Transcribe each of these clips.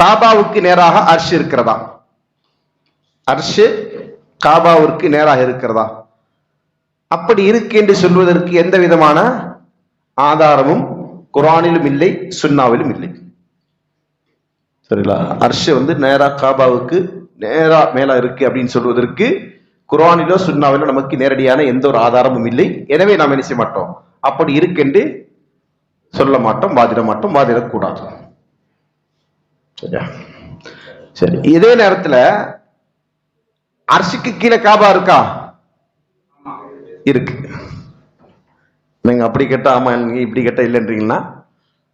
காபாவுக்கு நேராக அர்ஷ் இருக்கிறதா? அர்ஷ் காபாவிற்கு நேராக இருக்கிறதா? அப்படி இருக்கு என்று சொல்வதற்கு எந்த விதமான ஆதாரமும் குரானிலும் இல்லை சுன்னாவிலும் இல்லை. சரிங்களா? அர்ஷ வந்து நேரா காபாவுக்கு நேரா மேலா இருக்கு அப்படின்னு சொல்வதற்கு குரானிலோ சுன்னாவிலோ நமக்கு நேரடியான எந்த ஒரு ஆதாரமும் இல்லை. எனவே நாம் என்ன செய்ய மாட்டோம்? அப்படி இருக்கென்று சொல்ல மாட்டோம் வாதிட மாட்டோம் வாதிடக்கூடாது. சரியா? சரி இதே நேரத்துல அரிசிக்கு கீழே காபா இருக்கா? இருக்கு. நீங்க அப்படி கேட்டா ஆமா நீங்க இப்படி கேட்டா இல்லைன்றீங்கன்னா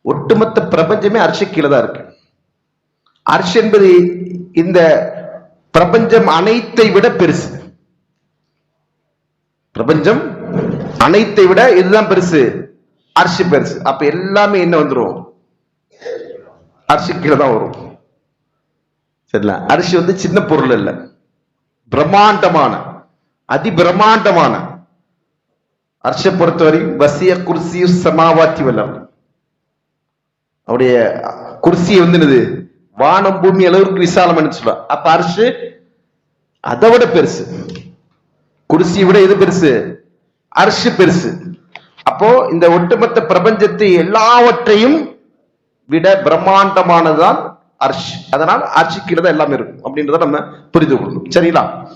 ஒட்டுமொத்த பிரபஞ்சமே அரிசி கீழே தான் இருக்கு. அரிசி என்பது இந்த பிரபஞ்சம் அனைத்தை விட பெருசு. பிரபஞ்சம் அனைத்தை விட இதுதான் பெருசு. அரிசி பெருசு. அப்ப எல்லாமே என்ன வந்துடும் அரிசி கீழே தான் வரும். சரிங்களா? அரிசி வந்து சின்ன பொருள் இல்ல பிரம்மாண்டமான அதி பிரம்மாண்டமான அரிசியை பொறுத்தவரையும் வசிய குர்சி சமாவாத்தி வல்லம் அவருடைய குர்சியை வந்து என்னது? வானம் பூமி அளவுக்கு விசாலம் சொல்லுவா அப்ப அரிசி அதை விட பெருசு. குடிசியை விட எது பெருசு? அரிசி பெருசு. அப்போ இந்த ஒட்டுமொத்த பிரபஞ்சத்தை எல்லாவற்றையும் விட பிரம்மாண்டமானதுதான் அர்ஷ். அதனால் அர்ஷிக்கிறது எல்லாமே இருக்கும். அப்படின்றத நம்ம புரிந்து கொள்ளணும். சரிங்களா?